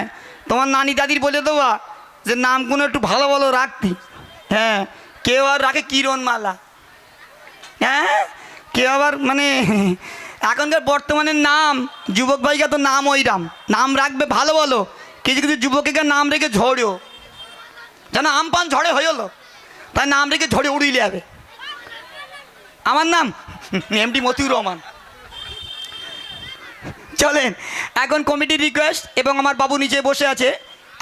হ্যাঁ তোমার নানি দাদির বলে দেওয়া যে নামগুলো একটু ভালো ভালো রাখতি হ্যাঁ কেউ আর রাখে কিরণ মালা হ্যাঁ কেউ আবার মানে এখনকার বর্তমানে নাম, যুবক ভাইকা তো নাম ওইরাম। নাম রাখবে ভালো বলো, কিছু কিছু যুবকের নাম রেখে ঝড়েও যেন আমপান ঝড়ে হয়ে হলো তাই নাম রেখে ঝড়ে উড়িয়ে যাবে। আমার নাম এমডি মতিউর রহমান। চলেন, এখন কমিটির রিকোয়েস্ট এবং আমার বাবু নিচে বসে আছে।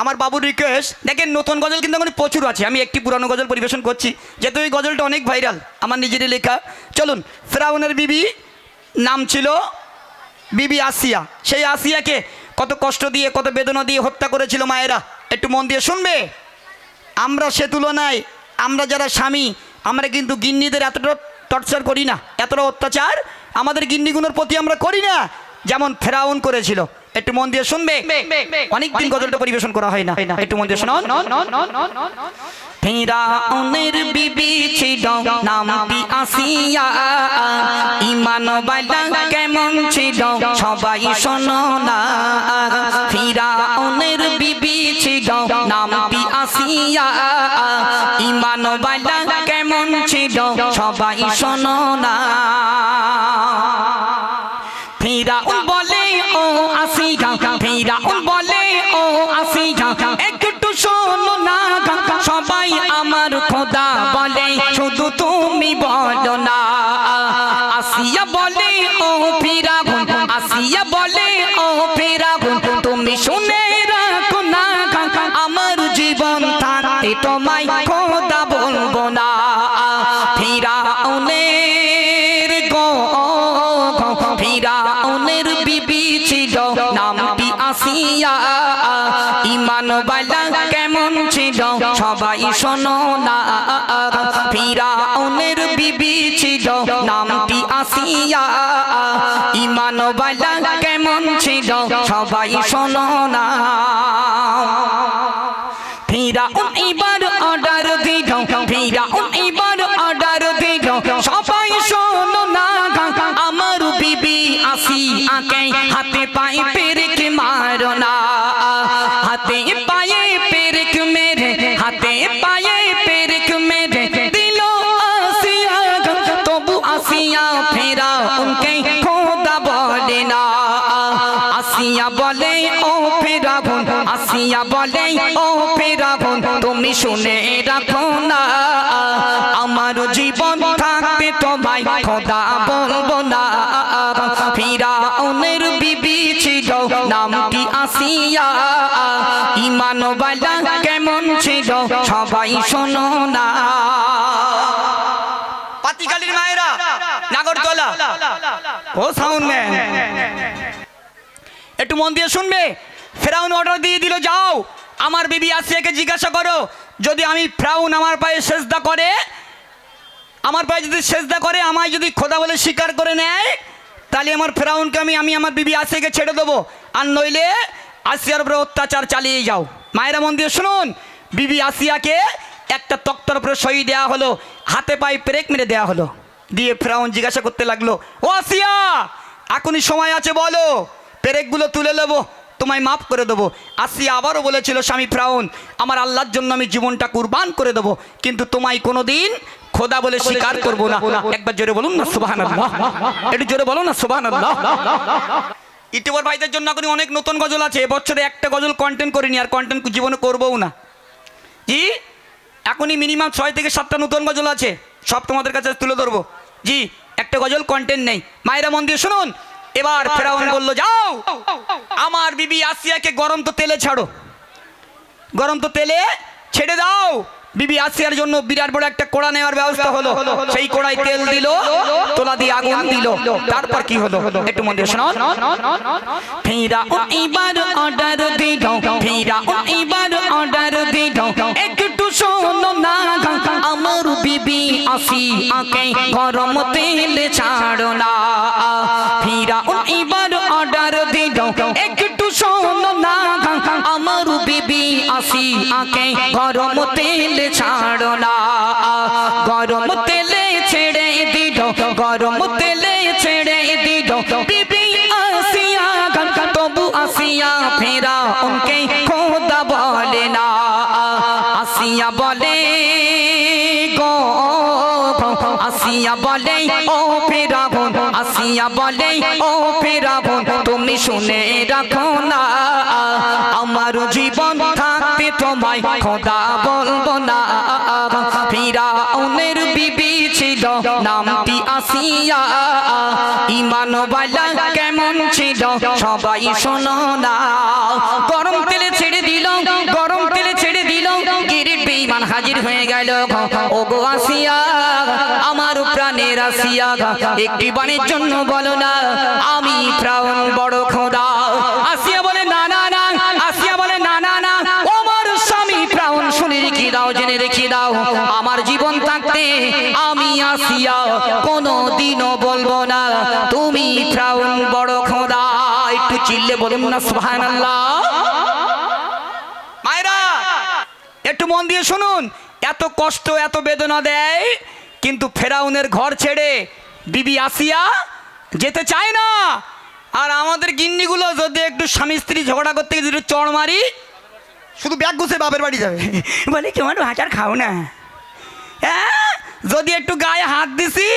আমার বাবুর রিকোয়েস্ট দেখেন নতুন গজল কিন্তু এখন প্রচুর আছে, আমি একটি পুরানো গজল পরিবেশন করছি। যেহেতু এই গজলটা অনেক ভাইরাল আমার নিজেরই লেখা। চলুন, ফেরাউনের বিবি নাম ছিল বিবি আসিয়া। সেই আসিয়াকে কত কষ্ট দিয়ে, কত বেদনা দিয়ে হত্যা করেছিল মায়েরা। একটু মন দিয়ে শুনবে? আমরা সে তুলনায়, আমরা যারা স্বামী, আমরা কিন্তু গিন্নিদের এতটা টর্চার করি না, এতটা অত্যাচার আমাদের গিন্নিগুলোর প্রতি আমরা করি না। যেমন ফেরাউন করেছিল। একটু মন দিয়ে শুনবে? অনেক দিন গজলটা পরিবেশন করা হয় না। একটু মন দিয়ে শুনুন। ফেরাউনের বিবি ছিল নামটি আসিয়া। ইমান বালা কেমন ছিল সবাই শোনো না। ফিরাউনের বিবি ছিল নামটি আসিয়া। ইমান বালা কেমন ছিল সবাই শোনো না। ফিরাউন সবাই শোনো না। ফিরাউনের বিবি ছিল, নামটি আসিয়া। ইমান বালা কেমন ছিল, সবাই শোনো না। ফিরাউন এবার অর্ডার দিল, ফিরাউন এবার অর্ডার দিল, সবাই শোনো না। আমার বিবি আসি আকে হাতে পায়ে পেরেক মারো না। শুনে রাখো না। আমার জীবন থাকতে তোমায়, খোদা বলব না। ফিরাউনের বিবি ছিল নাম কি আসিয়া। ইমান বালা কেমন ছিল, সবাই শোনো না। পাতিকালির মায়েরা নাগরতলা ও সাউন্ড একটু মন দিয়ে শুনবে। ফেরাউন অর্ডার দিয়ে দিল, যাও। আমার বিবি আসিয়াকে জিজ্ঞাসা করো যদি আমি ফ্রাউন আমার পায়ে সেজদা করে, আমার পায়ে যদি সেজদা করে, আমায় যদি খোদা বলে স্বীকার করে নেয়, তাহলে আমার ফ্রাউনকে আমি আমি আমার বিবি আসিয়াকে ছেড়ে দেবো। আর নইলে আসিয়ার উপরে অত্যাচার চালিয়ে যাও। মায়েরা মন দিয়ে শুনুন, বিবি আসিয়াকে একটা তক্তার উপরে সই দেওয়া হলো, হাতে পায়ে ব্রেক মেরে দেওয়া হলো। দিয়ে ফ্রাউন জিজ্ঞাসা করতে লাগল, ও আসিয়া, এখনই সময় আছে বলো, পেরেকগুলো তুলে নেব। তোমায় মাফ করে দেবো। আসিয়া আবারও বলেছিল স্বামী ফ্রাউন আমার আল্লাহর জন্য আমি জীবনটা কুরবান করে দেবো কিন্তু তোমায় কোনোদিন খোদা বলে স্বীকার করব না। একবার জোরে বলুন না সুবাহান একটু জোরে বলো না সুবাহান ইউটিউবার ভাইদের জন্য এখন অনেক নতুন গজল আছে। এবছরে একটা গজল কন্টেন্ট করিনি আর কন্টেন্ট জীবনে করবও না। জি এখনই মিনিমাম ছয় থেকে সাতটা নতুন গজল আছে। সব তোমাদের কাছে তুলে ধরবো। জি একটা গজল কন্টেন্ট নেই। মায়েরা মন দিয়ে শুনুন। এবার ফেরাউন বলল যাও। আমার বিবি আসিয়াকে গরম তো তেলে ছাড়ো। গরম তো তেলে ছেড়ে দাও। বিবি আসিয়ার জন্য বিরাট বড় একটা কোড়া নেওয়ার ব্যবস্থা হলো। সেই কোড়ায় তেল দিল, তোলা দিয়ে আগুন দিল। তারপর কি হলো? একটু মন দিয়ে শুনুন ফিরা এবার অর্ডার দিল ফিরা এবার অর্ডার দিল একটু শোনো না, আমার বিবি আসি আকে গরম তেল ছাড়ো না। ছাড়ো না গরম তেলে ছেড়ে দিল, গরম তেলে ছেড়ে দিল। বিবি আসিয়া গান, তবু আসিয়া ফেরা উনকে খোদা বলে না। আসিয়া বলে, গো, আসিয়া বলে, ও ফেরা বোন আসিয়া বলে, ও ফেরা তুমি শুনে রাখো না। আমার জীবন তোমায় খোদা বলব না। ফিরাউনের বিবি ছিল, নামটি আসিয়া। কেমন ছিল, সবাই শোনো না। গরম তেলে ছেড়ে দিল, গরম তেলে ছেড়ে দিল বেঈমান হাজির হয়ে গেল। ও গো আসিয়া, আমার প্রাণের আসিয়া। একটি জন্য বলো না, আমি প্রাণ বড় খোদা। দাও, আমার জীবন থাকতে আমি আসিয়া কোনো দিনও বলব না। তুমি বড় খোদা একটু চিল্লে বলুন না, সুবহানাল্লাহ। মায়েরা, একটু মন দিয়ে শুনুন, এত কষ্ট, এত বেদনা দেয়, কিন্তু ফেরাউনের ঘর ছেড়ে বিবি আসিয়া যেতে চায় না। আর আমাদের গিন্নিগুলো যদি একটু স্বামী স্ত্রী ঝগড়া করতে গিয়ে চড় মারি শুধু ব্যাগ গুছে বাপের বাড়ি যাবে। বলে তোমার ভাটার খাও না। হ্যাঁ? যদি একটু গায়ে হাত দিছি,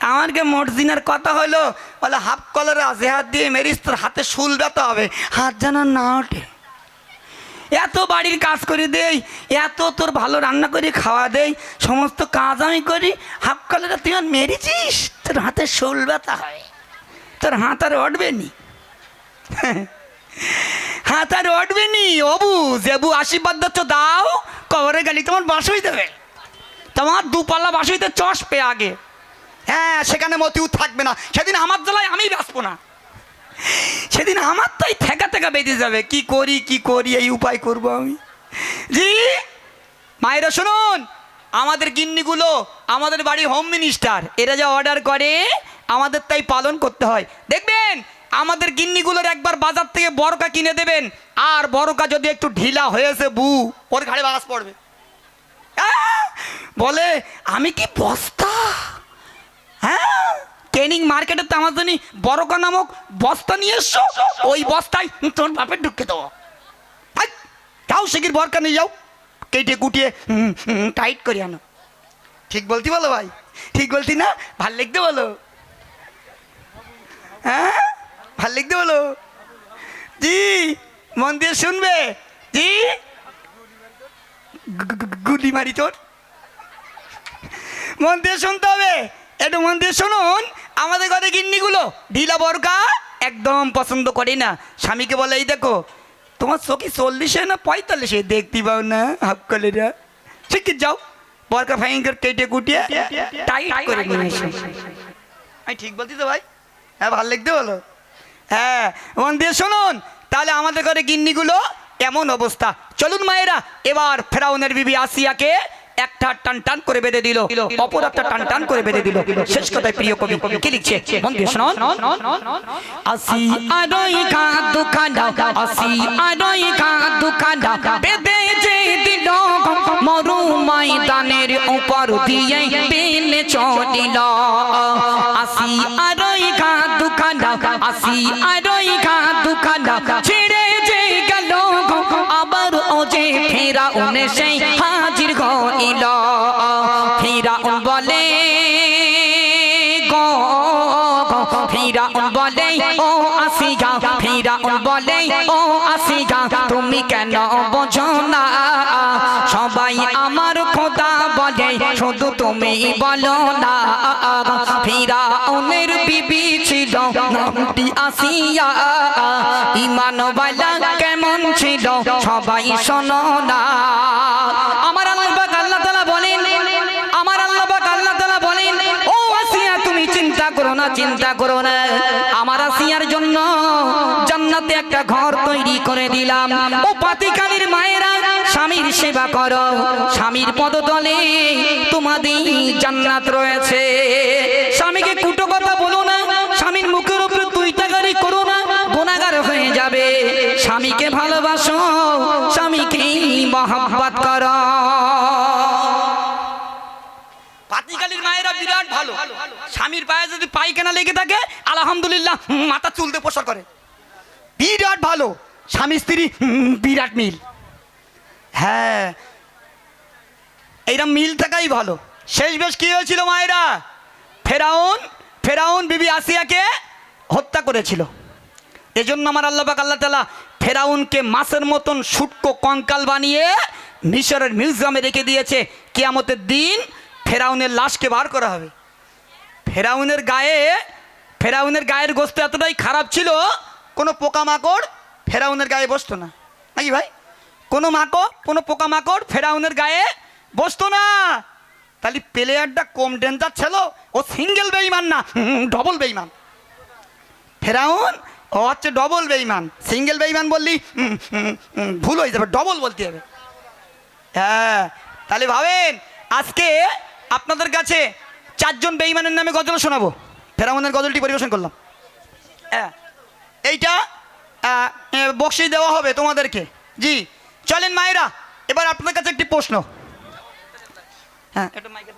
আমাকে মর্জিনার কথা হলো বলে হাফ কলারে আছে হাত দিয়ে মেরিস তোর হাতে শুল ব্যথা হবে। হাত যেন না ওঠে। এত বাড়ির কাজ করে দেই, এত তোর ভালো রান্না করে খাওয়া দেই, সমস্ত কাজ আমি করি, হাফ কলারে তুই আর মেরেছিস? তোর হাতে শুল ব্যথা হয়। তোর হাত আর উঠবে নি। হাত আর নি অবু, জেবু আশীর্বাদ দিচ্ছ, দাও, কবরে গেলি তোমার হয়ে দেবে তোমার দুপাল্লা বাস হইতে চস পে আগে। হ্যাঁ সেখানে মতিউ থাকবে না। সেদিন আমার জ্বালায় আমি বাঁচবো না। সেদিন আমার তো এই থেকা থেকা বেঁধে যাবে। কি করি কি করি, এই উপায় করব আমি? জি, মায়েরা শুনুন, আমাদের গিন্নিগুলো আমাদের বাড়ি হোম মিনিস্টার এরা যা অর্ডার করে, আমাদের তাই পালন করতে হয়। দেখবেন আমাদের গিন্নিগুলোর একবার বাজার থেকে বরকা কিনে দেবেন, আর বরকা যদি একটু ঢিলা হয়েছে বু, ওর ঘাড়ে বাস পড়বে! বলে, আমি কি বস্তা? হ্যাঁ? ট্রেনিং মার্কেটে তো আমার জন্য বড়কা নামক বস্তা নিয়ে এসছো? ওই বস্তায় তোর বাপের ঢুকে দেবো। যাও শিগির বরকা নিয়ে যাও। কেটে কুটিয়ে টাইট করে আনো। ঠিক বলতি বলো ভাই? ঠিক বলতি না? ভালো লিখতে বলো। হ্যাঁ? ভালো লিখতে বলো? জি মন দিয়ে শুনবে। জি। গুলি মারি তোর। মন দিয়ে শুনতে হবে। একটু মন দিয়ে শুনুন আমাদের ঘরে গিন্নিগুলো ঢিলা বরকা একদম পছন্দ করে না। স্বামীকে বলে এই দেখো তোমার চোখে চল্লিশে না পঁয়তাল্লিশে দেখতে পাও না হাফ কলেরা? শিখিত যাও। বরকা ফাইন করে কেটে কুটিয়ে টাইট করে নিয়ে এসো আমি ঠিক বলছি তো ভাই? হ্যাঁ ভালো লিখতে বলো? হ্যাঁ দিয়ে শুনুন, তাহলে আমাদের ঘরে গিন্নিগুলো এমন অবস্থা। চলুন মায়েরা, এবার ফেরাউনের বিবি আসিয়াকে একটা টান টান করে বেঁধে দিল, অপর একটা টান টান করে বেঁধে দিল। শেষ কথায় প্রিয় কবি কি লিখছে? আসি খা আসি খা বেঁধে যে দিল, মরু ময়দানের উপর দিয়ে পেলে চলিল। আসি দুখানা আসি আরই খা দুখানা ছেড়ে যে গেল আবার ও যে ফেরা উনে সেই বলো না ফিরাউনের বিবি ছিল, নামটি আসিয়া। ইমান বালা কেমন ছিল, সবাই শোনো না। আমার আল্লাহ পাক আল্লাহ তাআলা বলেন, আমার আল্লাহ পাক আল্লাহ তাআলা বলেন, ও আসিয়া তুমি চিন্তা করো না, চিন্তা করো না। একটা ঘর তৈরি করে দিলাম। ও পাতিকালীর মায়েরা, স্বামীর সেবা করো। স্বামীর পদতলে তোমাদের জান্নাত রয়েছে। স্বামীকে কুটো কথা বলো না, স্বামীর মুখের উপরে তুই তাগারি করো না, গুণাগার হয়ে যাবে। স্বামীকে ভালোবাসো, স্বামীকে মহাব্বত করো। স্বামীর পায়ে যদি পায়খানা লেগে থাকে, আলহামদুলিল্লাহ, মাথা চুলতে প্রসার করে। বিরাট ভালো। স্বামী স্ত্রী বিরাট মিল। হ্যাঁ এইরকম মিল থাকাই ভালো। শেষ বেশ কি হয়েছিল মায়েরা? ফেরাউন ফেরাউন বিবি আসিয়াকে হত্যা করেছিল। এজন্য আমার আল্লাহ পাক আল্লাহ তালা ফেরাউনকে মাছের মতন শুটকো কঙ্কাল বানিয়ে মিশরের মিউজিয়ামে রেখে দিয়েছে। কেয়ামতের দিন ফেরাউনের লাশকে বার করা হবে। ফেরাউনের গায়ে, ফেরাউনের গায়ের গোস্ত এতটাই খারাপ ছিল কোনো পোকামাকড় ফেরাউনের গায়ে বসতো না। নাকি ভাই? কোনো মাকড়, কোনো পোকামাকড় ফেরাউনের গায়ে বসতো না। তাহলে প্লেয়ারটা কম ডেঞ্জার ছিল, ও সিঙ্গেল বেইমান না ডবল বেইমান। ফেরাউন, ও হচ্ছে ডবল বেইমান। সিঙ্গেল বেইমান বললি ভুল হয়ে যাবে, ডবল বলতে হবে। হ্যাঁ তাহলে ভাবেন, আজকে আপনাদের কাছে চারজন বেইমানের নামে গজল শোনাবো। ফেরাউনের গজলটি পরিবেশন করলাম। হ্যাঁ। এইটা এ, দেওয়া হবে তোমাদেরকে। জি চলেন মায়েরা এবার আপনার কাছে একটি প্রশ্ন। হ্যাঁ। একটু মাইকে